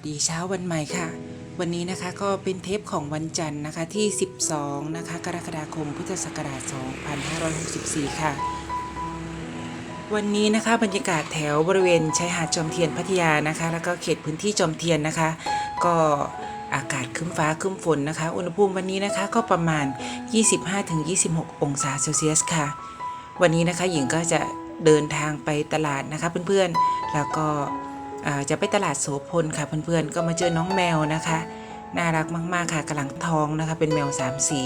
วัสดีเช้าวันใหม่ค่ะ วันนี้นะคะก็เป็นเทปของวันจันทร์นะคะที่ 12 นะคะ กรกฎาคมพุทธศักราช 2564 ค่ะ วันนี้นะคะบรรยากาศแถวบริเวณชายหาดจอมเทียนพัทยานะคะ แล้วก็เขตพื้นที่จอมเทียนนะคะ ก็อากาศคึ้มฟ้าคึ้มฝนนะคะ อุณหภูมิวันนี้นะคะก็ประมาณ 25-26 องศาเซลเซียสค่ะ วันนี้นะคะหญิงก็จะเดินทางไปตลาดนะคะเพื่อนๆ แล้วก็ จะไปตลาดโสพลค่ะเพื่อนๆ ก็มาเจอน้องแมวนะคะ น่ารักมากๆค่ะกำลังท้องนะคะ เป็นแมวสามสี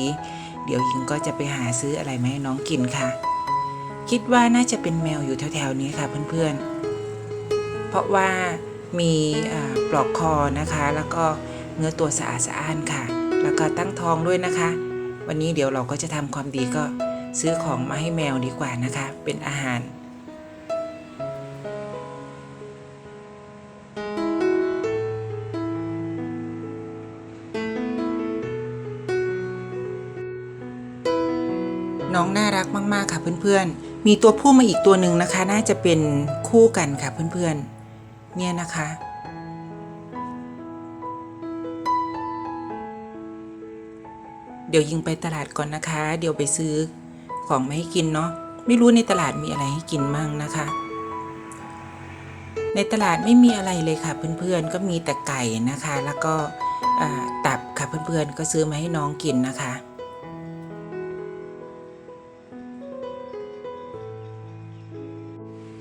เดี๋ยวหญิงก็จะไปหาซื้ออะไรมาให้น้องกินค่ะ คิดว่าน่าจะเป็นแมวอยู่แถวๆนี้ค่ะเพื่อนๆ เพราะว่ามีปลอกคอนะคะ แล้วก็เนื้อตัวสะอาดสะอ้านค่ะ แล้วก็ตั้งท้องด้วยนะคะ วันนี้เดี๋ยวเราก็จะทำความดีก็ซื้อของมาให้แมวดีกว่านะคะ เป็นอาหาร เพื่อนๆ มีตัวผู้มาอีกตัวหนึ่งนะคะ น่าจะเป็นคู่กันค่ะเพื่อนๆ เนี่ยนะคะ เดี๋ยวยิงไปตลาดก่อนนะคะ เดี๋ยวไปซื้อของมาให้กินเนาะ ไม่รู้ในตลาดมีอะไรให้กินมั่งนะคะ ในตลาดไม่มีอะไรเลยค่ะเพื่อนๆ ก็มีแต่ไก่นะคะ แล้วก็ตับค่ะเพื่อนๆ ก็ซื้อมาให้น้องกินนะคะ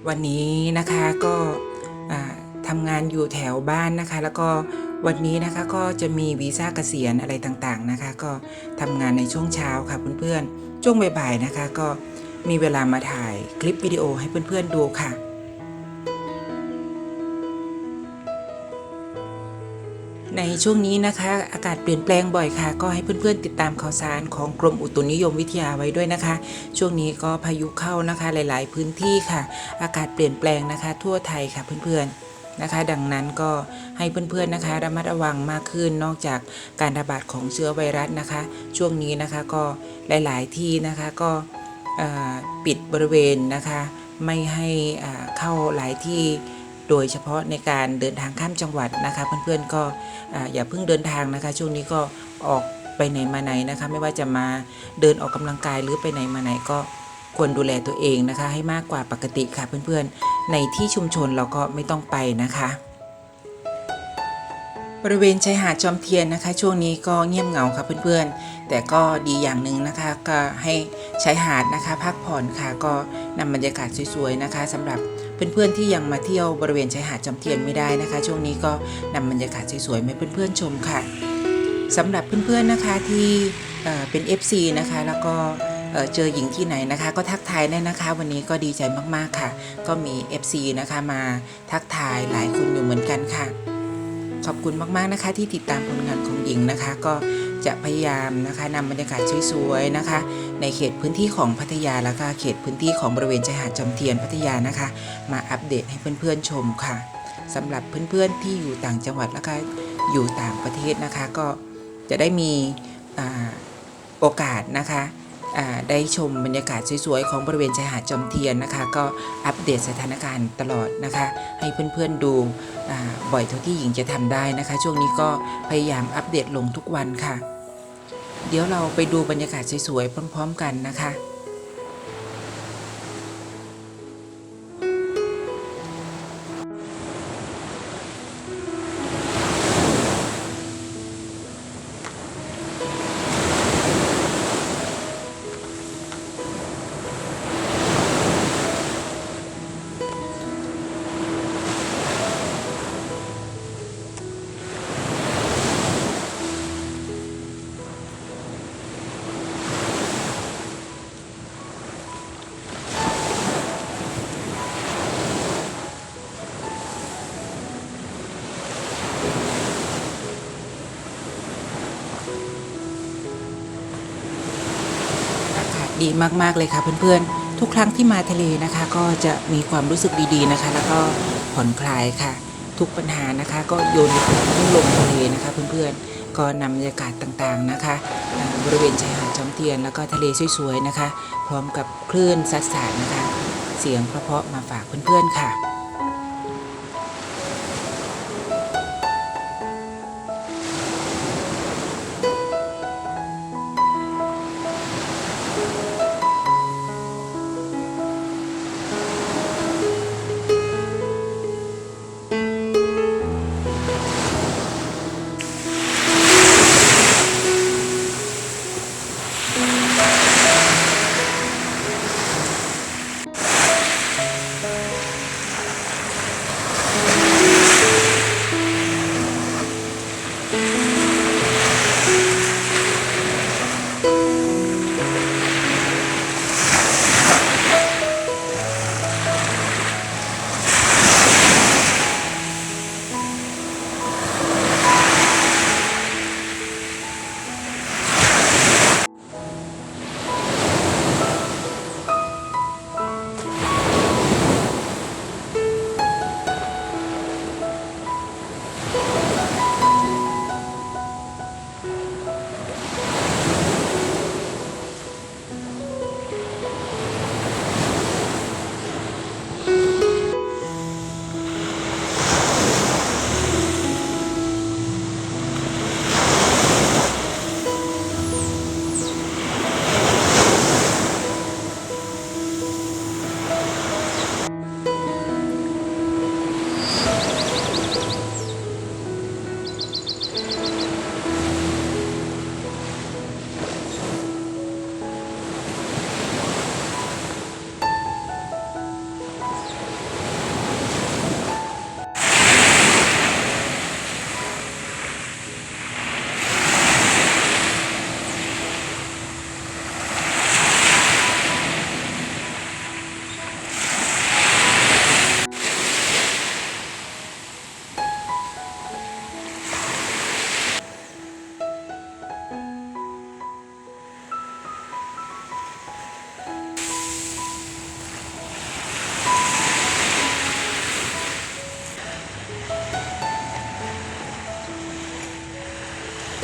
วันนี้นะคะก็ทำงานอยู่แถวบ้านนะคะ แล้วก็วันนี้นะคะก็จะมีวีซ่าเกษียณอะไรต่างๆนะคะ ก็ทำงานในช่วงเช้าค่ะเพื่อนๆช่วงบ่ายๆนะคะ ก็มีเวลามาถ่ายคลิปวิดีโอให้เพื่อนๆดูค่ะ ในช่วงนี้นะคะ อากาศเปลี่ยนแปลงบ่อยค่ะ ก็ให้เพื่อนๆติดตามข่าวสารของกรมอุตุนิยมวิทยาไว้ด้วยนะคะ ช่วงนี้ก็พายุเข้านะคะหลาย ๆ พื้นที่ค่ะ อากาศเปลี่ยนแปลงนะคะ ทั่วไทยค่ะเพื่อนๆนะคะดังนั้นก็ให้เพื่อนๆนะคะระมัดระวังมากขึ้นนอกจากการระบาดของเชื้อไวรัสนะคะ ช่วงนี้นะคะก็หลายๆที่นะคะก็ปิดบริเวณนะคะ ไม่ให้เข้าหลายที่ โดยเฉพาะในการเดินทางข้ามจังหวัดนะคะ เพื่อนๆก็อย่าเพิ่งเดินทางนะคะ ช่วงนี้ก็ออกไปไหนมาไหนนะคะ ไม่ว่าจะมาเดินออกกำลังกายหรือไปไหนมาไหนก็ควรดูแลตัวเองนะคะ ให้มากกว่าปกติค่ะเพื่อนๆ ในที่ชุมชนเราก็ไม่ต้องไปนะคะบริเวณชายหาดจอมเทียนนะคะ ช่วงนี้ก็เงียบเหงาค่ะเพื่อนๆ แต่ก็ดีอย่างหนึ่งนะคะ ก็ให้ชายหาดนะคะ พักผ่อนค่ะก็นำบรรยากาศสวยๆนะคะสำหรับ เพื่อนๆที่ยังมาเที่ยวบริเวณชายหาดจอมเทียนไม่ได้นะคะ ช่วงนี้ก็นำบรรยากาศสวยๆมาเพื่อนๆชมค่ะสำหรับเพื่อนๆนะคะที่เอ่อเป็น FC นะคะ แล้วก็เเจอหญิงที่ไหนนะคะ ก็ทักทายได้นะคะ วันนี้ก็ดีใจมากๆค่ะ ก็มี FC นะคะมาทักทายหลายคนอยู่เหมือนกันค่ะ ขอบคุณมากๆนะคะ ที่ติดตามผลงานของหญิงนะคะ ก็ จะพยายามนะคะนำบรรยากาศสวยๆนะคะ ในเขตพื้นที่ของพัทยาแล้วก็เขตพื้นที่ของบริเวณชายหาดจอมเทียนพัทยานะคะ มาอัปเดตให้เพื่อนๆชมค่ะสำหรับเพื่อนๆที่อยู่ต่างจังหวัดแล้วก็อยู่ต่างประเทศนะคะ ก็จะได้มีอโอกาสนะคะ ได้ชมบรรยากาศสวยๆ ของบริเวณชายหาดจอมเทียนนะคะ ก็อัปเดตสถานการณ์ตลอดนะคะ ให้เพื่อนๆดูบ่อยเท่าที่หญิงจะทำได้นะคะ ช่วงนี้ก็พยายามอัปเดตลงทุกวันค่ะ เดี๋ยวเราไปดูบรรยากาศสวยๆพร้อม ๆ กันนะคะ ดีมากๆเลยค่ะเพื่อนๆ ทุกครั้งที่มาทะเลนะคะ ก็จะมีความรู้สึกดีๆนะคะ แล้วก็ผ่อนคลายค่ะ ทุกปัญหานะคะ ก็โยนทิ้งลงทะเลนะคะ เพื่อนๆ ก็นำบรรยากาศต่างๆนะคะบริเวณชายหาดจอมเทียนแล้วก็ทะเลสวยๆนะคะ พร้อมกับคลื่นซัดสาดนะคะ เสียงเพราะๆมาฝากเพื่อนๆค่ะ ข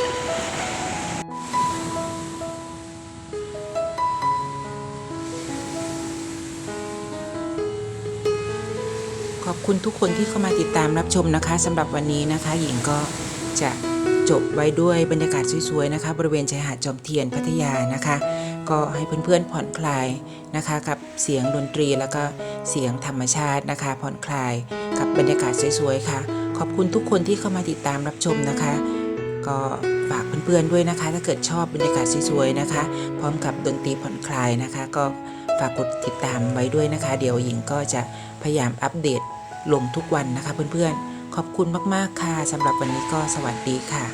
อบคุณทุกคนที่เข้ามาติดตามรับชมนะคะสำหรับวันนี้นะคะ หญิงก็จะจบไว้ด้วยบรรยากาศสวยๆนะคะ บริเวณชายหาดจอมเทียนพัทยานะคะ ก็ให้เพื่อนๆผ่อนคลายนะคะ กับเสียงดนตรีแล้วก็เสียงธรรมชาตินะคะ ผ่อนคลายกับบรรยากาศสวยๆค่ะ ขอบคุณทุกคนที่เข้ามาติดตามรับชมนะคะ ก็ฝากเพื่อนๆด้วยนะคะ ถ้าเกิดชอบบรรยากาศสวยๆนะคะ พร้อมกับดนตรีผ่อนคลายนะคะ ก็ฝากกดติดตามไว้ด้วยนะคะ เดี๋ยวหญิงก็จะพยายามอัปเดตลงทุกวันนะคะเพื่อนๆ ขอบคุณมากๆค่ะสำหรับวันนี้ก็สวัสดีค่ะ